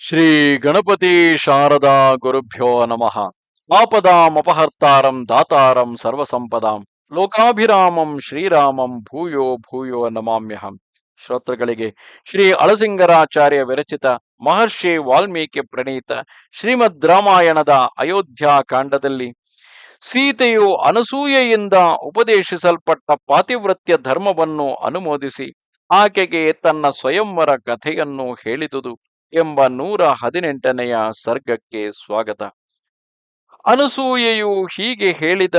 ಶ್ರೀ ಗಣಪತಿ ಶಾರದಾ ಗುರುಭ್ಯೋ ನಮಃ. ಆಪದಾಮಪಹರ್ತಾರಂ ದಾತಾರಂ ಸರ್ವಸಂಪದಾಂ ಲೋಕಾಭಿರಾಮಂ ಶ್ರೀರಾಮಂ ಭೂಯೋ ಭೂಯೋ ನಮಾಮ್ಯಹಂ ಶ್ರೋತೃಗಳಿಗೆ ಶ್ರೀ ಅಳಸಿಂಗರಾಚಾರ್ಯ ವಿರಚಿತ ಮಹರ್ಷಿ ವಾಲ್ಮೀಕಿ ಪ್ರಣೀತ ಶ್ರೀಮದ್ ರಾಮಾಯಣದ ಅಯೋಧ್ಯ ಕಾಂಡದಲ್ಲಿ ಸೀತೆಯು ಅನಸೂಯೆಯಿಂದ ಉಪದೇಶಿಸಲ್ಪಟ್ಟ ಪಾತಿವ್ರತ್ಯ ಧರ್ಮವನ್ನು ಅನುಮೋದಿಸಿ ಆಕೆಗೆ ತನ್ನ ಸ್ವಯಂವರ ಕಥೆಯನ್ನು ಹೇಳಿದುದು. ಎಂಬ ನೂರ ಹದಿನೆಂಟನೆಯ ಸರ್ಗಕ್ಕೆ ಸ್ವಾಗತ. ಅನಸೂಯೆಯು ಹೀಗೆ ಹೇಳಿದ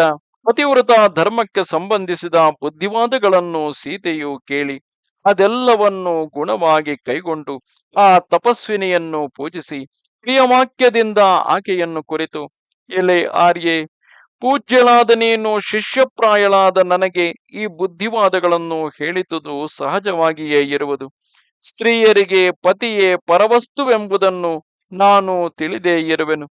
ಪತಿವ್ರತ ಧರ್ಮಕ್ಕೆ ಸಂಬಂಧಿಸಿದ ಬುದ್ಧಿವಾದಗಳನ್ನು ಸೀತೆಯು ಕೇಳಿ, ಅದೆಲ್ಲವನ್ನು ಗುಣವಾಗಿ ಕೈಗೊಂಡು, ಆ ತಪಸ್ವಿನಿಯನ್ನು ಪೂಜಿಸಿ, ಪ್ರಿಯವಾಕ್ಯದಿಂದ ಆಕೆಯನ್ನು ಕುರಿತು, ಎಲೆ ಆರ್ಯೆ, ಪೂಜ್ಯಳಾದ ನೀನು ಶಿಷ್ಯಪ್ರಾಯಳಾದ ನನಗೆ ಈ ಬುದ್ಧಿವಾದಗಳನ್ನು ಹೇಳಿದುದು ಸಹಜವಾಗಿಯೇ ಇರುವುದು. ಸ್ತ್ರೀಯರಿಗೆ ಪತಿಯೇ ಪರವಸ್ತುವೆಂಬುದನ್ನು ನಾನು ತಿಳಿದೇ ಇರುವೆನು.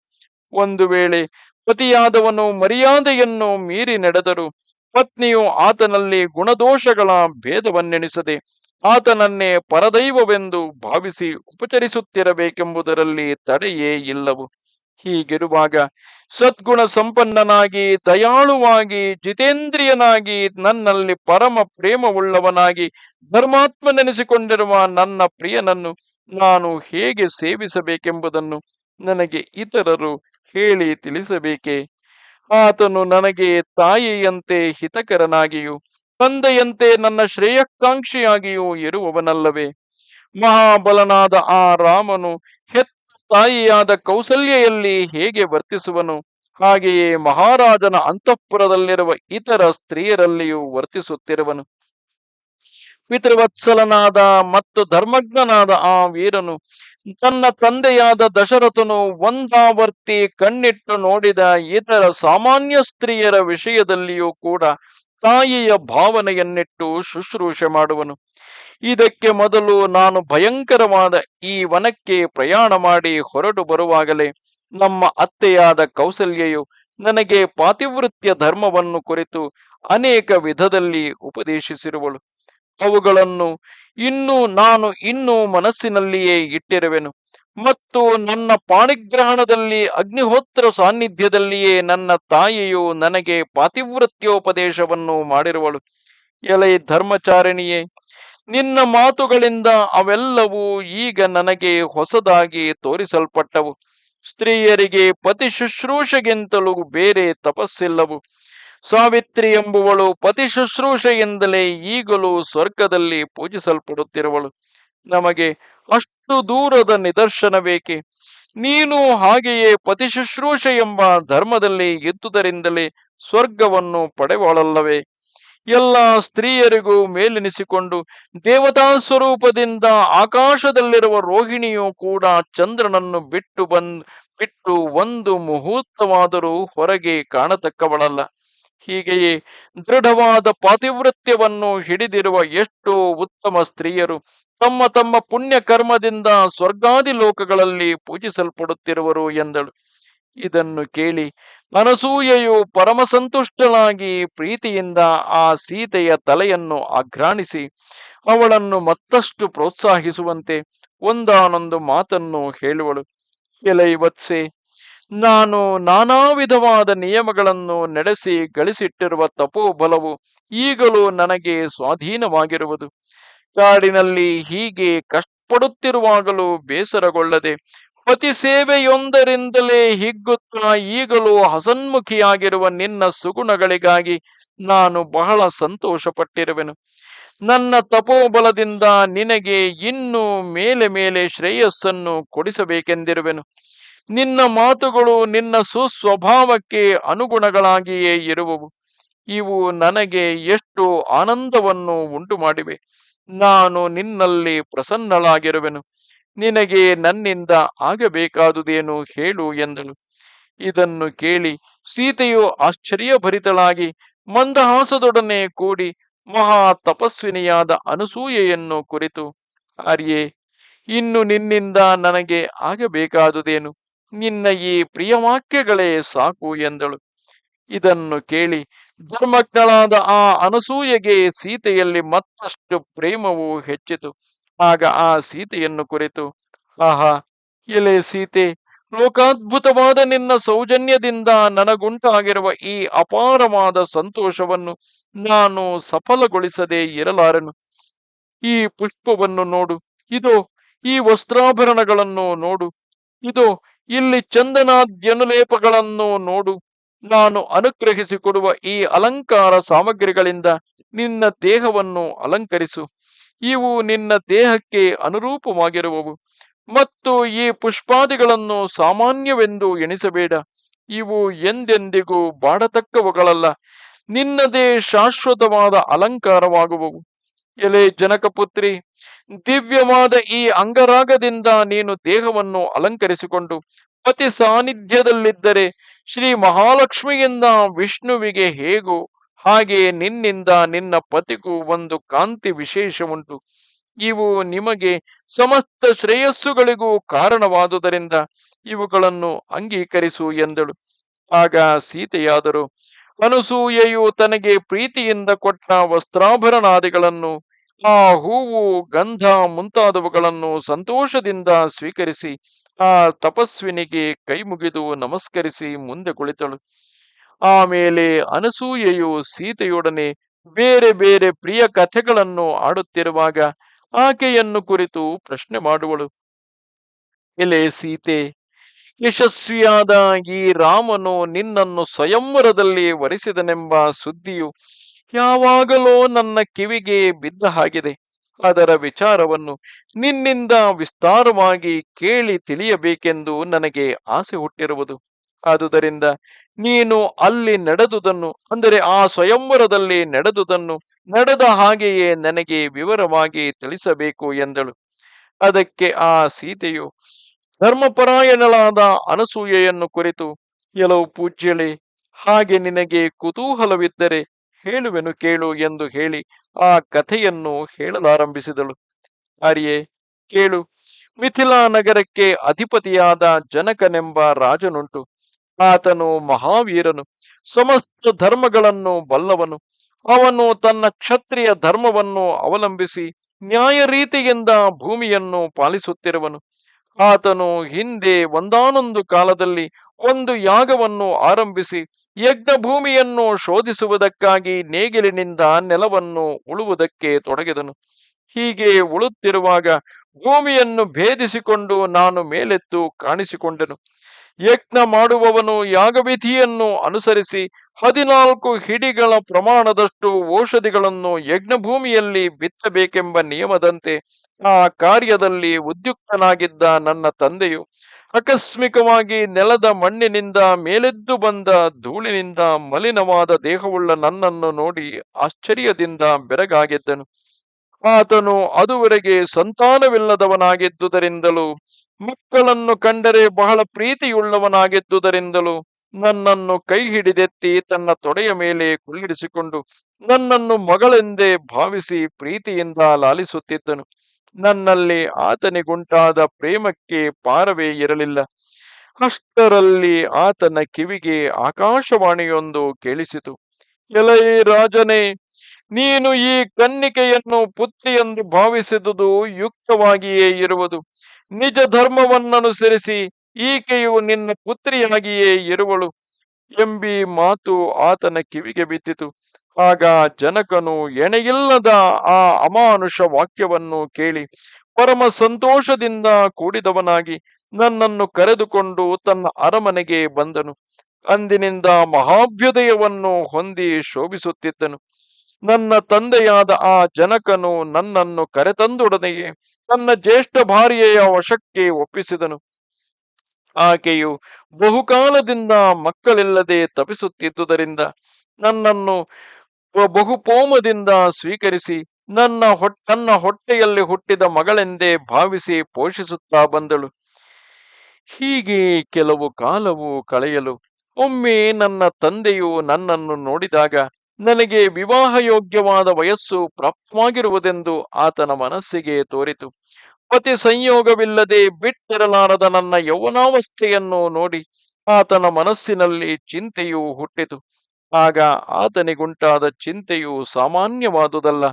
ಒಂದು ವೇಳೆ ಪತಿಯಾದವನು ಮರ್ಯಾದೆಯನ್ನು ಮೀರಿ ನಡೆದರು ಪತ್ನಿಯು ಆತನಲ್ಲಿ ಗುಣದೋಷಗಳ ಭೇದವನ್ನೆಣಿಸದೆ ಆತನನ್ನೇ ಪರದೈವವೆಂದು ಭಾವಿಸಿ ಉಪಚರಿಸುತ್ತಿರಬೇಕೆಂಬುದರಲ್ಲಿ ತಡೆಯೇ ಇಲ್ಲವು. ಹೀಗಿರುವಾಗ ಸದ್ಗುಣ ಸಂಪನ್ನನಾಗಿ ದಯಾಳುವಾಗಿ, ಜಿತೇಂದ್ರಿಯನಾಗಿ, ನನ್ನಲ್ಲಿ ಪರಮ ಪ್ರೇಮವುಳ್ಳವನಾಗಿ, ಧರ್ಮಾತ್ಮನೆನಿಸಿಕೊಂಡಿರುವ ನನ್ನ ಪ್ರಿಯನನ್ನು ನಾನು ಹೇಗೆ ಸೇವಿಸಬೇಕೆಂಬುದನ್ನು ನನಗೆ ಇತರರು ಹೇಳಿ ತಿಳಿಸಬೇಕೆ? ಆತನು ನನಗೆ ತಾಯಿಯಂತೆ ಹಿತಕರನಾಗಿಯೂ, ತಂದೆಯಂತೆ ನನ್ನ ಶ್ರೇಯಕ್ಕಾಂಕ್ಷಿಯಾಗಿಯೂ ಇರುವವನಲ್ಲವೇ? ಮಹಾಬಲನಾದ ಆ ರಾಮನು ಹೆತ್ತ ತಾಯಿಯಾದ ಕೌಸಲ್ಯೆಯಲ್ಲಿ ಹೇಗೆ ವರ್ತಿಸುವನು? ಹಾಗೆಯೇ ಮಹಾರಾಜನ ಅಂತಃಪುರದಲ್ಲಿರುವ ಇತರ ಸ್ತ್ರೀಯರಲ್ಲಿಯೂ ವರ್ತಿಸುತ್ತಿರುವನು. ಪಿತೃವತ್ಸಲನಾದ ಮತ್ತು ಧರ್ಮಜ್ಞನಾದ ಆ ವೀರನು ತನ್ನ ತಂದೆಯಾದ ದಶರಥನು ಒಂದಾವರ್ತಿ ಕಣ್ಣಿಟ್ಟು ನೋಡಿದ ಇತರ ಸಾಮಾನ್ಯ ಸ್ತ್ರೀಯರ ವಿಷಯದಲ್ಲಿಯೂ ಕೂಡ ತಾಯಿಯ ಭಾವನೆಯನ್ನಿಟ್ಟು ಶುಶ್ರೂಷೆ ಮಾಡುವನು. ಇದಕ್ಕೆ ಮೊದಲು ನಾನು ಭಯಂಕರವಾದ ಈ ವನಕ್ಕೆ ಪ್ರಯಾಣ ಮಾಡಿ ಹೊರಟು ಬರುವಾಗಲೇ ನಮ್ಮ ಅತ್ತೆಯಾದ ಕೌಸಲ್ಯೆಯು ನನಗೆ ಪಾತಿವೃತ್ಯ ಧರ್ಮವನ್ನು ಕುರಿತು ಅನೇಕ ವಿಧದಲ್ಲಿ ಉಪದೇಶಿಸಿರುವಳು. ಅವುಗಳನ್ನು ಇನ್ನು ನಾನು ಇನ್ನೂ ಮನಸ್ಸಿನಲ್ಲಿಯೇ ಇಟ್ಟಿರುವೆನು. ಮತ್ತು ನನ್ನ ಪಾಣಿಗ್ರಹಣದಲ್ಲಿ ಅಗ್ನಿಹೋತ್ರ ಸಾನ್ನಿಧ್ಯದಲ್ಲಿಯೇ ನನ್ನ ತಾಯಿಯು ನನಗೆ ಪಾತಿವೃತ್ಯೋಪದೇಶವನ್ನು ಮಾಡಿರುವಳು. ಎಲೆ ಧರ್ಮಚಾರಿಣಿಯೇ, ನಿನ್ನ ಮಾತುಗಳಿಂದ ಅವೆಲ್ಲವೂ ಈಗ ನನಗೆ ಹೊಸದಾಗಿ ತೋರಿಸಲ್ಪಟ್ಟವು. ಸ್ತ್ರೀಯರಿಗೆ ಪತಿ ಶುಶ್ರೂಷೆಗಿಂತಲೂ ಬೇರೆ ತಪಸ್ಸಿಲ್ಲವು. ಸಾವಿತ್ರಿ ಎಂಬುವಳು ಪತಿ ಶುಶ್ರೂಷೆಯಿಂದಲೇ ಈಗಲೂ ಸ್ವರ್ಗದಲ್ಲಿ ಪೂಜಿಸಲ್ಪಡುತ್ತಿರುವಳು. ನಮಗೆ ಅಷ್ಟು ದೂರದ ನಿದರ್ಶನವೇಕೆ? ನೀನು ಹಾಗೆಯೇ ಪತಿ ಶುಶ್ರೂಷೆ ಎಂಬ ಧರ್ಮದಲ್ಲಿ ಇದ್ದುದರಿಂದಲೇ ಸ್ವರ್ಗವನ್ನು ಪಡೆವಳಲ್ಲವೇ? ಎಲ್ಲ ಸ್ತ್ರೀಯರಿಗೂ ಮೇಲೆನಿಸಿಕೊಂಡು ದೇವತಾ ಸ್ವರೂಪದಿಂದ ಆಕಾಶದಲ್ಲಿರುವ ರೋಹಿಣಿಯು ಕೂಡ ಚಂದ್ರನನ್ನು ಬಿಟ್ಟು ಬಂದ್, ಬಿಟ್ಟು ಒಂದು ಮುಹೂರ್ತವಾದರೂ ಹೊರಗೆ ಕಾಣತಕ್ಕವಳಲ್ಲ. ಹೀಗೆಯೇ ದೃಢವಾದ ಪಾತಿವೃತ್ಯವನ್ನು ಹಿಡಿದಿರುವ ಎಷ್ಟೋ ಉತ್ತಮ ಸ್ತ್ರೀಯರು ತಮ್ಮ ತಮ್ಮ ಪುಣ್ಯ ಕರ್ಮದಿಂದ ಸ್ವರ್ಗಾದಿ ಲೋಕಗಳಲ್ಲಿ ಪೂಜಿಸಲ್ಪಡುತ್ತಿರುವರು ಎಂದಳು. ಇದನ್ನು ಕೇಳಿ ಅನಸೂಯೆಯು ಪರಮಸಂತುಷ್ಟಳಾಗಿ ಪ್ರೀತಿಯಿಂದ ಆ ಸೀತೆಯ ತಲೆಯನ್ನು ಆಘ್ರಾಣಿಸಿ ಅವಳನ್ನು ಮತ್ತಷ್ಟು ಪ್ರೋತ್ಸಾಹಿಸುವಂತೆ ಒಂದಾನೊಂದು ಮಾತನ್ನು ಹೇಳುವಳು. ಎಲೈ ವತ್ಸೆ ನಾನು ನಾನಾ ವಿಧವಾದ ನಿಯಮಗಳನ್ನು ನಡೆಸಿ ಗಳಿಸಿಟ್ಟಿರುವ ತಪೋಬಲವು ಈಗಲೂ ನನಗೆ ಸ್ವಾಧೀನವಾಗಿರುವುದು. ಕಾಡಿನಲ್ಲಿ ಹೀಗೆ ಕಷ್ಟಪಡುತ್ತಿರುವಾಗಲೂ ಬೇಸರಗೊಳ್ಳದೆ ಪತಿ ಸೇವೆಯೊಂದರಿಂದಲೇ ಹಿಗ್ಗುತ್ತಾ ಈಗಲೂ ಹಸನ್ಮುಖಿಯಾಗಿರುವ ನಿನ್ನ ಸುಗುಣಗಳಿಗಾಗಿ ನಾನು ಬಹಳ ಸಂತೋಷಪಟ್ಟಿರುವೆನು. ನನ್ನ ತಪೋಬಲದಿಂದ ನಿನಗೆ ಇನ್ನೂ ಮೇಲೆ ಮೇಲೆ ಶ್ರೇಯಸ್ಸನ್ನು ಕೊಡಿಸಬೇಕೆಂದಿರುವೆನು. ನಿನ್ನ ಮಾತುಗಳು ನಿನ್ನ ಸುಸ್ವಭಾವಕ್ಕೆ ಅನುಗುಣಗಳಾಗಿಯೇ ಇರುವವು. ಇವು ನನಗೆ ಎಷ್ಟು ಆನಂದವನ್ನು ಉಂಟು ಮಾಡಿವೆ ನಾನು ನಿನ್ನಲ್ಲಿ ಪ್ರಸನ್ನಳಾಗಿರುವೆನು. ನಿನಗೆ ನನ್ನಿಂದ ಆಗಬೇಕಾದುದೇನು ಹೇಳು ಎಂದಳು. ಇದನ್ನು ಕೇಳಿ ಸೀತೆಯು ಆಶ್ಚರ್ಯಭರಿತಳಾಗಿ ಮಂದಹಾಸದೊಡನೆ ಕೂಡಿ ಮಹಾ ತಪಸ್ವಿನಿಯಾದ ಅನಸೂಯೆಯನ್ನು ಕುರಿತು ಆರ್ಯೆ ಇನ್ನು ನಿನ್ನಿಂದ ನನಗೆ ಆಗಬೇಕಾದುದೇನು? ನಿನ್ನ ಈ ಪ್ರಿಯವಾಕ್ಯಗಳೇ ಸಾಕು ಎಂದಳು. ಇದನ್ನು ಕೇಳಿ ಧರ್ಮಜ್ಞಳಾದ ಆ ಅನಸೂಯೆಗೆ ಸೀತೆಯಲ್ಲಿ ಮತ್ತಷ್ಟು ಪ್ರೇಮವು ಹೆಚ್ಚಿತು. ಆಗ ಆ ಸೀತೆಯನ್ನು ಕುರಿತು, ಆಹಾ, ಎಲೆ ಸೀತೆ, ಲೋಕಾದ್ಭುತವಾದ ನಿನ್ನ ಸೌಜನ್ಯದಿಂದ ನನಗುಂಟಾಗಿರುವ ಈ ಅಪಾರವಾದ ಸಂತೋಷವನ್ನು ನಾನು ಸಫಲಗೊಳಿಸದೆ ಇರಲಾರನು. ಈ ಪುಷ್ಪವನ್ನು ನೋಡು, ಇದು, ಈ ವಸ್ತ್ರಾಭರಣಗಳನ್ನು ನೋಡು, ಇದು ಇಲ್ಲಿ ಚಂದನಾದ್ಯನುಲೇಪಗಳನ್ನು ನೋಡು. ನಾನು ಅನುಗ್ರಹಿಸಿಕೊಡುವ ಈ ಅಲಂಕಾರ ಸಾಮಗ್ರಿಗಳಿಂದ ನಿನ್ನ ದೇಹವನ್ನು ಅಲಂಕರಿಸು. ಇವು ನಿನ್ನ ದೇಹಕ್ಕೆ ಅನುರೂಪವಾಗಿರುವವು. ಮತ್ತು ಈ ಪುಷ್ಪಾದಿಗಳನ್ನು ಸಾಮಾನ್ಯವೆಂದು ಎಣಿಸಬೇಡ. ಇವು ಎಂದೆಂದಿಗೂ ಬಾಡತಕ್ಕವುಗಳಲ್ಲ. ನಿನ್ನದೇ ಶಾಶ್ವತವಾದ ಅಲಂಕಾರವಾಗುವವು. ಎಲೆ ಜನಕಪುತ್ರಿ ದಿವ್ಯವಾದ ಈ ಅಂಗರಾಗದಿಂದ ನೀನು ದೇಹವನ್ನು ಅಲಂಕರಿಸಿಕೊಂಡು ಪತಿ ಸಾನ್ನಿಧ್ಯದಲ್ಲಿದ್ದರೆ ಶ್ರೀ ಮಹಾಲಕ್ಷ್ಮಿಯಿಂದ ವಿಷ್ಣುವಿಗೆ ಹೇಗೋ ಹಾಗೆ ನಿನ್ನಿಂದ ನಿನ್ನ ಪತಿಗೂ ಒಂದು ಕಾಂತಿ ವಿಶೇಷ ಉಂಟು ಇವು ನಿಮಗೆ ಸಮಸ್ತ ಶ್ರೇಯಸ್ಸುಗಳಿಗೂ ಕಾರಣವಾದುದರಿಂದ ಇವುಗಳನ್ನು ಅಂಗೀಕರಿಸು ಎಂದಳು. ಆಗ ಸೀತೆಯಾದರು ಅನಸೂಯೆಯು ತನಗೆ ಪ್ರೀತಿಯಿಂದ ಕೊಟ್ಟ ವಸ್ತ್ರಾಭರಣಾದಿಗಳನ್ನು, ಆ ಹೂವು, ಗಂಧ ಮುಂತಾದವುಗಳನ್ನು ಸಂತೋಷದಿಂದ ಸ್ವೀಕರಿಸಿ, ಆ ತಪಸ್ವಿನಿಗೆ ಕೈ ಮುಗಿದು ನಮಸ್ಕರಿಸಿ ಮುಂದೆ ಕುಳಿತಳು. ಆಮೇಲೆ ಅನಸೂಯೆಯು ಸೀತೆಯೊಡನೆ ಬೇರೆ ಬೇರೆ ಪ್ರಿಯ ಕಥೆಗಳನ್ನು ಆಡುತ್ತಿರುವಾಗ ಆಕೆಯನ್ನು ಕುರಿತು ಪ್ರಶ್ನೆ ಮಾಡುವಳು. ಎಲೆ ಸೀತೆ ಯಶಸ್ವಿಯಾದ ಈ ರಾಮನು ನಿನ್ನನ್ನು ಸ್ವಯಂವರದಲ್ಲಿ ವರಿಸಿದನೆಂಬ ಸುದ್ದಿಯು ಯಾವಾಗಲೋ ನನ್ನ ಕಿವಿಗೆ ಬಿದ್ದ ಹಾಗಿದೆ. ಅದರ ವಿಚಾರವನ್ನು ನಿನ್ನಿಂದ ವಿಸ್ತಾರವಾಗಿ ಕೇಳಿ ತಿಳಿಯಬೇಕೆಂದು ನನಗೆ ಆಸೆ ಹುಟ್ಟಿರುವುದು. ಆದುದರಿಂದ ನೀನು ಅಲ್ಲಿ ನಡೆದುದನ್ನು, ಅಂದರೆ ಆ ಸ್ವಯಂವರದಲ್ಲಿ ನಡೆದುದನ್ನು ನಡೆದ ಹಾಗೆಯೇ ನನಗೆ ವಿವರವಾಗಿ ತಿಳಿಸಬೇಕು ಎಂದಳು. ಅದಕ್ಕೆ ಆ ಸೀತೆಯು ಧರ್ಮಪರಾಯಣಳಾದ ಅನಸೂಯೆಯನ್ನು ಕುರಿತು ಕೆಲವು ಪೂಜ್ಯಳೆ, ಹಾಗೆ ನಿನಗೆ ಕುತೂಹಲವಿದ್ದರೆ ಹೇಳುವೆನು ಕೇಳು ಎಂದು ಹೇಳಿ ಆ ಕಥೆಯನ್ನು ಹೇಳಲಾರಂಭಿಸಿದಳು. ಆರ್ಯೆ ಕೇಳು, ಮಿಥಿಲಾ ನಗರಕ್ಕೆ ಅಧಿಪತಿಯಾದ ಜನಕನೆಂಬ ರಾಜನುಂಟು. ಆತನು ಮಹಾವೀರನು, ಸಮಸ್ತ ಧರ್ಮಗಳನ್ನು ಬಲ್ಲವನು. ಅವನು ತನ್ನ ಕ್ಷತ್ರಿಯ ಧರ್ಮವನ್ನು ಅವಲಂಬಿಸಿ ನ್ಯಾಯ ರೀತಿಯಿಂದ ಭೂಮಿಯನ್ನು ಪಾಲಿಸುತ್ತಿರುವನು. ಆತನು ಹಿಂದೆ ಒಂದಾನೊಂದು ಕಾಲದಲ್ಲಿ ಒಂದು ಯಾಗವನ್ನು ಆರಂಭಿಸಿ ಯಜ್ಞ ಭೂಮಿಯನ್ನು ಶೋಧಿಸುವುದಕ್ಕಾಗಿ ನೇಗಿಲಿನಿಂದ ನೆಲವನ್ನು ಉಳುವುದಕ್ಕೆ ತೊಡಗಿದನು. ಹೀಗೆ ಉಳುತ್ತಿರುವಾಗ ಭೂಮಿಯನ್ನು ಭೇದಿಸಿಕೊಂಡು ನಾನು ಮೇಲೆತ್ತು ಕಾಣಿಸಿಕೊಂಡೆನು. ಯಜ್ಞ ಮಾಡುವವನು ಯಾಗವಿಧಿಯನ್ನು ಅನುಸರಿಸಿ ಹದಿನಾಲ್ಕು ಹಿಡಿಗಳ ಪ್ರಮಾಣದಷ್ಟು ಔಷಧಿಗಳನ್ನು ಯಜ್ಞಭೂಮಿಯಲ್ಲಿ ಬಿತ್ತಬೇಕೆಂಬ ನಿಯಮದಂತೆ ಆ ಕಾರ್ಯದಲ್ಲಿ ಉದ್ಯುಕ್ತನಾಗಿದ್ದ ನನ್ನ ತಂದೆಯು ಆಕಸ್ಮಿಕವಾಗಿ ನೆಲದ ಮಣ್ಣಿನಿಂದ ಮೇಲೆದ್ದು ಬಂದ ಧೂಳಿನಿಂದ ಮಲಿನವಾದ ದೇಹವುಳ್ಳ ನನ್ನನ್ನು ನೋಡಿ ಆಶ್ಚರ್ಯದಿಂದ ಬೆರಗಾಗಿದ್ದನು. ಆತನು ಅದುವರೆಗೆ ಸಂತಾನವಿಲ್ಲದವನಾಗಿದ್ದುದರಿಂದಲೂ ಮಕ್ಕಳನ್ನು ಕಂಡರೆ ಬಹಳ ಪ್ರೀತಿಯುಳ್ಳವನಾಗಿದ್ದುದರಿಂದಲೂ ನನ್ನನ್ನು ಕೈ ಹಿಡಿದೆತ್ತಿ ತನ್ನ ತೊಡೆಯ ಮೇಲೆ ಕುಳ್ಳಿರಿಸಿಕೊಂಡು ನನ್ನನ್ನು ಮಗಳೆಂದೇ ಭಾವಿಸಿ ಪ್ರೀತಿಯಿಂದ ಲಾಲಿಸುತ್ತಿದ್ದನು. ನನ್ನಲ್ಲಿ ಆತನಿಗುಂಟಾದ ಪ್ರೇಮಕ್ಕೆ ಪಾರವೇ ಇರಲಿಲ್ಲ. ಅಷ್ಟರಲ್ಲಿ ಆತನ ಕಿವಿಗೆ ಆಕಾಶವಾಣಿಯೊಂದು ಕೇಳಿಸಿತು. ಎಲೈ ರಾಜನೇ ನೀನು ಈ ಕನ್ನಿಕೆಯನ್ನು ಪುತ್ರಿಯೆಂದು ಭಾವಿಸಿದುದು ಯುಕ್ತವಾಗಿಯೇ ಇರುವುದು. ನಿಜ ಧರ್ಮವನ್ನನುಸರಿಸಿ ಈಕೆಯು ನಿನ್ನ ಪುತ್ರಿಯಾಗಿಯೇ ಇರುವಳು ಎಂಬಿ ಮಾತು ಆತನ ಕಿವಿಗೆ ಬಿದ್ದಿತು. ಆಗ ಜನಕನು ಎಣೆಯಿಲ್ಲದ ಆ ಅಮಾನುಷ ವಾಕ್ಯವನ್ನು ಕೇಳಿ, ಪರಮ ಸಂತೋಷದಿಂದ ಕೂಡಿದವನಾಗಿ ನನ್ನನ್ನು ಕರೆದುಕೊಂಡು ತನ್ನ ಅರಮನೆಗೆ ಬಂದನು. ಅಂದಿನಿಂದ ಮಹಾಭ್ಯುದಯವನ್ನು ಹೊಂದಿ ಶೋಭಿಸುತ್ತಿದ್ದನು. ನನ್ನ ತಂದೆಯಾದ ಆ ಜನಕನು ನನ್ನನ್ನು ಕರೆತಂದೊಡನೆಯೇ ತನ್ನ ಜ್ಯೇಷ್ಠ ಭಾರ್ಯೆಯ ವಶಕ್ಕೆ ಒಪ್ಪಿಸಿದನು. ಆಕೆಯು ಬಹುಕಾಲದಿಂದ ಮಕ್ಕಳಿಲ್ಲದೆ ತಪಿಸುತ್ತಿದ್ದುದರಿಂದ ನನ್ನನ್ನು ಬಹುಪೋಮದಿಂದ ಸ್ವೀಕರಿಸಿ ನನ್ನ ತನ್ನ ಹೊಟ್ಟೆಯಲ್ಲಿ ಹುಟ್ಟಿದ ಮಗಳೆಂದೇ ಭಾವಿಸಿ ಪೋಷಿಸುತ್ತಾ ಬಂದಳು. ಹೀಗೆ ಕೆಲವು ಕಾಲವು ಕಳೆಯಲು ಒಮ್ಮೆ ನನ್ನ ತಂದೆಯು ನನ್ನನ್ನು ನೋಡಿದಾಗ ನನಗೆ ವಿವಾಹ ಯೋಗ್ಯವಾದ ವಯಸ್ಸು ಪ್ರಾಪ್ತವಾಗಿರುವುದೆಂದು ಆತನ ಮನಸ್ಸಿಗೆ ತೋರಿತು. ಪತಿ ಸಂಯೋಗವಿಲ್ಲದೆ ಬಿಟ್ಟಿರಲಾರದ ನನ್ನ ಯೌವನಾವಸ್ಥೆಯನ್ನು ನೋಡಿ ಆತನ ಮನಸ್ಸಿನಲ್ಲಿ ಚಿಂತೆಯು ಹುಟ್ಟಿತು. ಆಗ ಆತನಿಗುಂಟಾದ ಚಿಂತೆಯು ಸಾಮಾನ್ಯವಾದುದಲ್ಲ.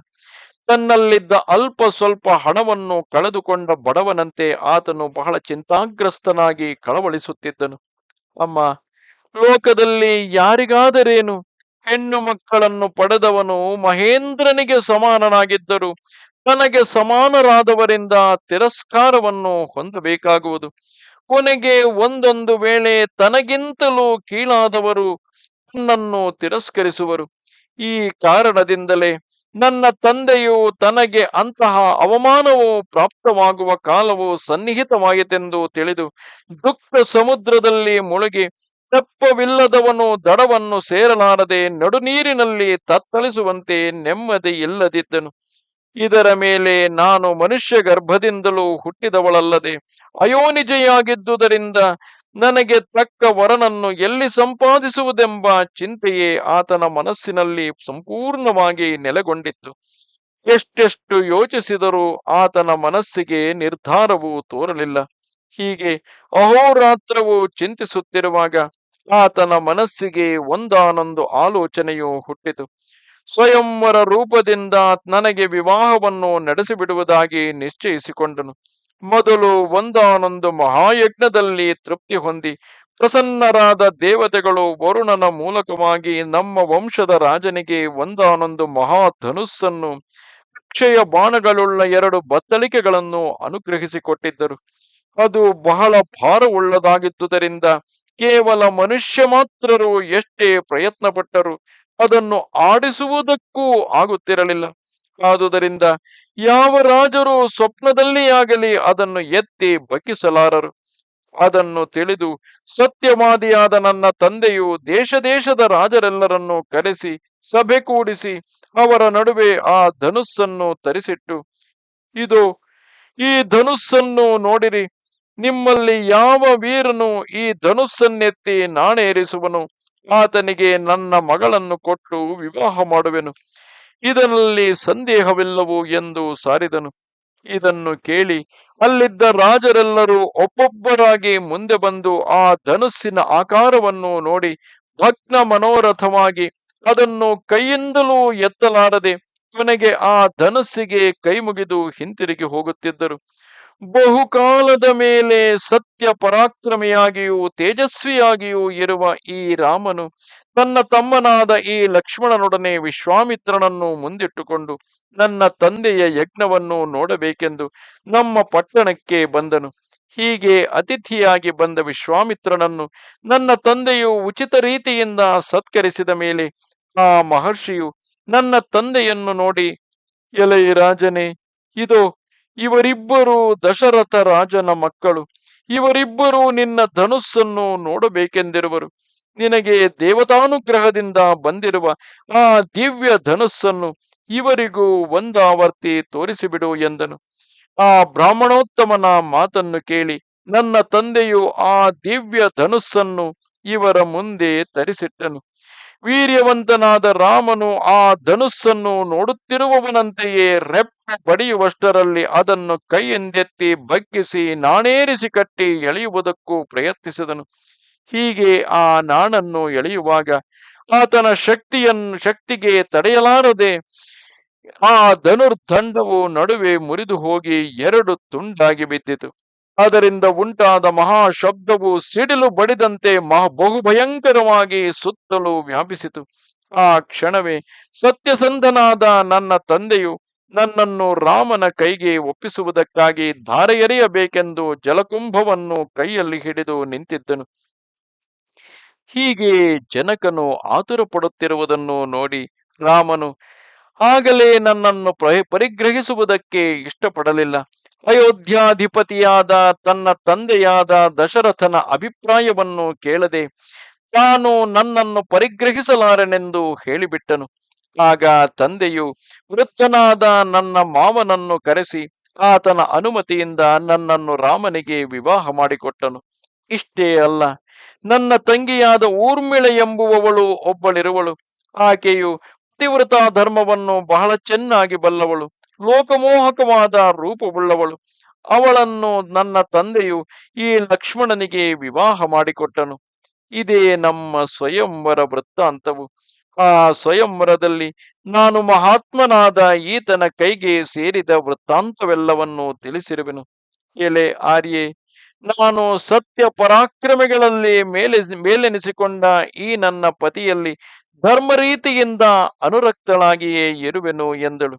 ತನ್ನಲ್ಲಿದ್ದ ಅಲ್ಪ ಸ್ವಲ್ಪ ಹಣವನ್ನು ಕಳೆದುಕೊಂಡ ಬಡವನಂತೆ ಆತನು ಬಹಳ ಚಿಂತಾಗ್ರಸ್ತನಾಗಿ ಕಳವಳಿಸುತ್ತಿದ್ದನು. ಅಮ್ಮ, ಲೋಕದಲ್ಲಿ ಯಾರಿಗಾದರೇನು? ಹೆಣ್ಣು ಮಕ್ಕಳನ್ನು ಪಡೆದವನು ಮಹೇಂದ್ರನಿಗೆ ಸಮಾನನಾಗಿದ್ದರು ತನಗೆ ಸಮಾನರಾದವರಿಂದ ತಿರಸ್ಕಾರವನ್ನು ಹೊಂದಬೇಕಾಗುವುದು. ಕೊನೆಗೆ ಒಂದೊಂದು ವೇಳೆ ತನಗಿಂತಲೂ ಕೀಳಾದವರು ನನ್ನನ್ನು ತಿರಸ್ಕರಿಸುವರು. ಈ ಕಾರಣದಿಂದಲೇ ನನ್ನ ತಂದೆಯು ತನಗೆ ಅಂತಹ ಅವಮಾನವು ಪ್ರಾಪ್ತವಾಗುವ ಕಾಲವು ಸನ್ನಿಹಿತವಾಯಿತೆಂದು ತಿಳಿದು ದುಃಖ ಸಮುದ್ರದಲ್ಲಿ ಮುಳುಗಿ ತೆಪ್ಪವಿಲ್ಲದವನು ದಡವನ್ನು ಸೇರಲಾರದೆ ನಡುನೀರಿನಲ್ಲಿ ತತ್ತಳಿಸುವಂತೆ ನೆಮ್ಮದಿ ಇಲ್ಲದಿದ್ದನು. ಇದರ ಮೇಲೆ ನಾನು ಮನುಷ್ಯ ಗರ್ಭದಿಂದಲೂ ಹುಟ್ಟಿದವಳಲ್ಲದೆ ಅಯೋನಿಜೆಯಾಗಿದ್ದುದರಿಂದ ನನಗೆ ತಕ್ಕ ವರನನ್ನು ಎಲ್ಲಿ ಸಂಪಾದಿಸುವುದೆಂಬ ಚಿಂತೆಯೇ ಆತನ ಮನಸ್ಸಿನಲ್ಲಿ ಸಂಪೂರ್ಣವಾಗಿ ನೆಲೆಗೊಂಡಿತ್ತು. ಎಷ್ಟೆಷ್ಟು ಯೋಚಿಸಿದರೂ ಆತನ ಮನಸ್ಸಿಗೆ ನಿರ್ಧಾರವು ತೋರಲಿಲ್ಲ. ಹೀಗೆ ಅಹೋರಾತ್ರವು ಚಿಂತಿಸುತ್ತಿರುವಾಗ ಆತನ ಮನಸ್ಸಿಗೆ ಒಂದಾನೊಂದು ಆಲೋಚನೆಯು ಹುಟ್ಟಿತು. ಸ್ವಯಂವರ ರೂಪದಿಂದ ನನಗೆ ವಿವಾಹವನ್ನು ನಡೆಸಿಬಿಡುವುದಾಗಿ ನಿಶ್ಚಯಿಸಿಕೊಂಡನು. ಮೊದಲು ಒಂದಾನೊಂದು ಮಹಾಯಜ್ಞದಲ್ಲಿ ತೃಪ್ತಿ ಹೊಂದಿ, ಪ್ರಸನ್ನರಾದ ದೇವತೆಗಳು ವರುಣನ ಮೂಲಕವಾಗಿ ನಮ್ಮ ವಂಶದ ರಾಜನಿಗೆ ಒಂದಾನೊಂದು ಮಹಾ ಧನುಸ್ಸನ್ನು ಅಕ್ಷಯ ಬಾಣಗಳುಳ್ಳ ಎರಡು ಬತ್ತಳಿಕೆಗಳನ್ನು ಅನುಗ್ರಹಿಸಿಕೊಟ್ಟಿದ್ದರು. ಅದು ಬಹಳ ಭಾರವುಳ್ಳದಾಗಿದ್ದುದರಿಂದ ಕೇವಲ ಮನುಷ್ಯ ಮಾತ್ರರು ಎಷ್ಟೇ ಪ್ರಯತ್ನ ಪಟ್ಟರು ಅದನ್ನು ಆಡಿಸುವುದಕ್ಕೂ ಆಗುತ್ತಿರಲಿಲ್ಲ. ಆದುದರಿಂದ ಯಾವ ರಾಜರು ಸ್ವಪ್ನದಲ್ಲಿ ಆಗಲಿ ಅದನ್ನು ಎತ್ತಿ ಬಕಿಸಲಾರರು ಅದನ್ನು ತಿಳಿದು ಸತ್ಯವಾದಿಯಾದ ನನ್ನ ತಂದೆಯು ದೇಶ ದೇಶದ ರಾಜರೆಲ್ಲರನ್ನು ಕರೆಸಿ, ಸಭೆ ಕೂಡಿಸಿ, ಅವರ ನಡುವೆ ಆ ಧನುಸ್ಸನ್ನು ತರಿಸಿಟ್ಟು, ಇದು ಈ ಧನುಸ್ಸನ್ನು ನೋಡಿರಿ ನಿಮ್ಮಲ್ಲಿ ಯಾವ ವೀರನು ಈ ಧನುಸ್ಸನ್ನೆತ್ತಿ ನಾಣೇರಿಸುವನು? ಆತನಿಗೆ ನನ್ನ ಮಗಳನ್ನು ಕೊಟ್ಟು ವಿವಾಹ ಮಾಡುವೆನು. ಇದರಲ್ಲಿ ಸಂದೇಹವಿಲ್ಲವು ಎಂದು ಸಾರಿದನು. ಇದನ್ನು ಕೇಳಿ ಅಲ್ಲಿದ್ದ ರಾಜರೆಲ್ಲರೂ ಒಬ್ಬೊಬ್ಬರಾಗಿ ಮುಂದೆ ಬಂದು ಆ ಧನುಸ್ಸಿನ ಆಕಾರವನ್ನು ನೋಡಿ ಭಗ್ನ ಮನೋರಥವಾಗಿ ಅದನ್ನು ಕೈಯಿಂದಲೂ ಎತ್ತಲಾರದೆ ಕೊನೆಗೆ ಆ ಧನುಸ್ಸಿಗೆ ಕೈ ಮುಗಿದು ಹಿಂತಿರುಗಿ ಹೋಗುತ್ತಿದ್ದರು. ಬಹುಕಾಲದ ಮೇಲೆ ಸತ್ಯ ಪರಾಕ್ರಮಿಯಾಗಿಯೂ ತೇಜಸ್ವಿಯಾಗಿಯೂ ಇರುವ ಈ ರಾಮನು ತನ್ನ ತಮ್ಮನಾದ ಈ ಲಕ್ಷ್ಮಣನೊಡನೆ ವಿಶ್ವಾಮಿತ್ರನನ್ನು ಮುಂದಿಟ್ಟುಕೊಂಡು ನನ್ನ ತಂದೆಯ ಯಜ್ಞವನ್ನು ನೋಡಬೇಕೆಂದು ನಮ್ಮ ಪಟ್ಟಣಕ್ಕೆ ಬಂದನು. ಹೀಗೆ ಅತಿಥಿಯಾಗಿ ಬಂದ ವಿಶ್ವಾಮಿತ್ರನನ್ನು ನನ್ನ ತಂದೆಯು ಉಚಿತ ರೀತಿಯಿಂದ ಸತ್ಕರಿಸಿದ ಮೇಲೆ ಆ ಮಹರ್ಷಿಯು ನನ್ನ ತಂದೆಯನ್ನು ನೋಡಿ ಎಲೆಯ ರಾಜನೇ, ಇದು ಇವರಿಬ್ಬರು ದಶರಥ ರಾಜನ ಮಕ್ಕಳು. ಇವರಿಬ್ಬರು ನಿನ್ನ ಧನುಸ್ಸನ್ನು ನೋಡಬೇಕೆಂದಿರುವರು. ನಿನಗೆ ದೇವತಾನುಗ್ರಹದಿಂದ ಬಂದಿರುವ ಆ ದಿವ್ಯ ಧನುಸ್ಸನ್ನು ಇವರಿಗೂ ಒಂದಾವರ್ತಿ ತೋರಿಸಿಬಿಡು ಎಂದನು. ಆ ಬ್ರಾಹ್ಮಣೋತ್ತಮನ ಮಾತನ್ನು ಕೇಳಿ ನನ್ನ ತಂದೆಯು ಆ ದಿವ್ಯ ಧನುಸ್ಸನ್ನು ಇವರ ಮುಂದೆ ತರಿಸಿಟ್ಟನು. ವೀರ್ಯವಂತನಾದ ರಾಮನು ಆ ಧನುಸ್ಸನ್ನು ನೋಡುತ್ತಿರುವವನಂತೆಯೇ ರೆಪ್ಪೆ ಬಡಿಯುವಷ್ಟರಲ್ಲಿ ಅದನ್ನು ಕೈಯಿಂದೆತ್ತಿ ಬಗ್ಗಿಸಿ ನಾಣೇರಿಸಿ ಕಟ್ಟಿ ಎಳೆಯುವುದಕ್ಕೂ ಪ್ರಯತ್ನಿಸಿದನು. ಹೀಗೆ ಆ ನಾಣನ್ನು ಎಳೆಯುವಾಗ ಆತನ ಶಕ್ತಿಯನ್ನು ಶಕ್ತಿಗೆ ತಡೆಯಲಾರದೆ ಆ ಧನುರ್ದಂಡವು ನಡುವೆ ಮುರಿದು ಹೋಗಿ ಎರಡು ತುಂಡಾಗಿ ಬಿದ್ದಿತು. ಅದರಿಂದ ಉಂಟಾದ ಮಹಾ ಶಬ್ದವು ಸಿಡಿಲು ಬಡಿದಂತೆ ಮಹಾ ಬಹುಭಯಂಕರವಾಗಿ ಸುತ್ತಲೂ ವ್ಯಾಪಿಸಿತು. ಆ ಕ್ಷಣವೇ ಸತ್ಯಸಂಧನಾದ ನನ್ನ ತಂದೆಯು ನನ್ನನ್ನು ರಾಮನ ಕೈಗೆ ಒಪ್ಪಿಸುವುದಕ್ಕಾಗಿ ಧಾರೆ ಎರೆಯಬೇಕೆಂದು ಜಲಕುಂಭವನ್ನು ಕೈಯಲ್ಲಿ ಹಿಡಿದು ನಿಂತಿದ್ದನು. ಹೀಗೆ ಜನಕನು ಆತುರ ಪಡುತ್ತಿರುವುದನ್ನು ನೋಡಿ ರಾಮನು ಆಗಲೇ ನನ್ನನ್ನು ಪ್ರ- ಪರಿಗ್ರಹಿಸುವುದಕ್ಕೆ ಇಷ್ಟಪಡಲಿಲ್ಲ. ಅಯೋಧ್ಯಾಧಿಪತಿಯಾದ ತನ್ನ ತಂದೆಯಾದ ದಶರಥನ ಅಭಿಪ್ರಾಯವನ್ನು ಕೇಳದೆ ತಾನು ನನ್ನನ್ನು ಪರಿಗ್ರಹಿಸಲಾರೆನೆಂದು ಹೇಳಿಬಿಟ್ಟನು. ಆಗ ತಂದೆಯು ವೃತ್ತನಾದ ನನ್ನ ಮಾವನನ್ನು ಕರೆಸಿ ಆತನ ಅನುಮತಿಯಿಂದ ನನ್ನನ್ನು ರಾಮನಿಗೆ ವಿವಾಹ ಮಾಡಿಕೊಟ್ಟನು. ಇಷ್ಟೇ ಅಲ್ಲ, ನನ್ನ ತಂಗಿಯಾದ ಊರ್ಮಿಳೆ ಎಂಬುವವಳು ಒಬ್ಬಳಿರುವಳು. ಆಕೆಯು ಪತಿವ್ರತ ಧರ್ಮವನ್ನು ಬಹಳ ಚೆನ್ನಾಗಿ ಬಲ್ಲವಳು. ಲೋಕಮೋಹಕವಾದ ರೂಪವುಳ್ಳವಳು. ಅವಳನ್ನು ನನ್ನ ತಂದೆಯು ಈ ಲಕ್ಷ್ಮಣನಿಗೆ ವಿವಾಹ ಮಾಡಿಕೊಟ್ಟನು. ಇದೇ ನಮ್ಮ ಸ್ವಯಂವರ ವೃತ್ತಾಂತವು. ಆ ಸ್ವಯಂವರದಲ್ಲಿ ನಾನು ಮಹಾತ್ಮನಾದ ಈತನ ಕೈಗೆ ಸೇರಿದ ವೃತ್ತಾಂತವೆಲ್ಲವನ್ನು ತಿಳಿಸಿರುವೆನು. ಎಲೆ ಆರ್ಯೆ, ನಾನು ಸತ್ಯ ಪರಾಕ್ರಮಗಳಲ್ಲಿ ಮೇಲೆ, ಮೇಲೆನಿಸಿಕೊಂಡ ಈ ನನ್ನ ಪತಿಯಲ್ಲಿ ಧರ್ಮರೀತಿಯಿಂದ ಅನುರಕ್ತಳಾಗಿಯೇ ಇರುವೆನು ಎಂದಳು.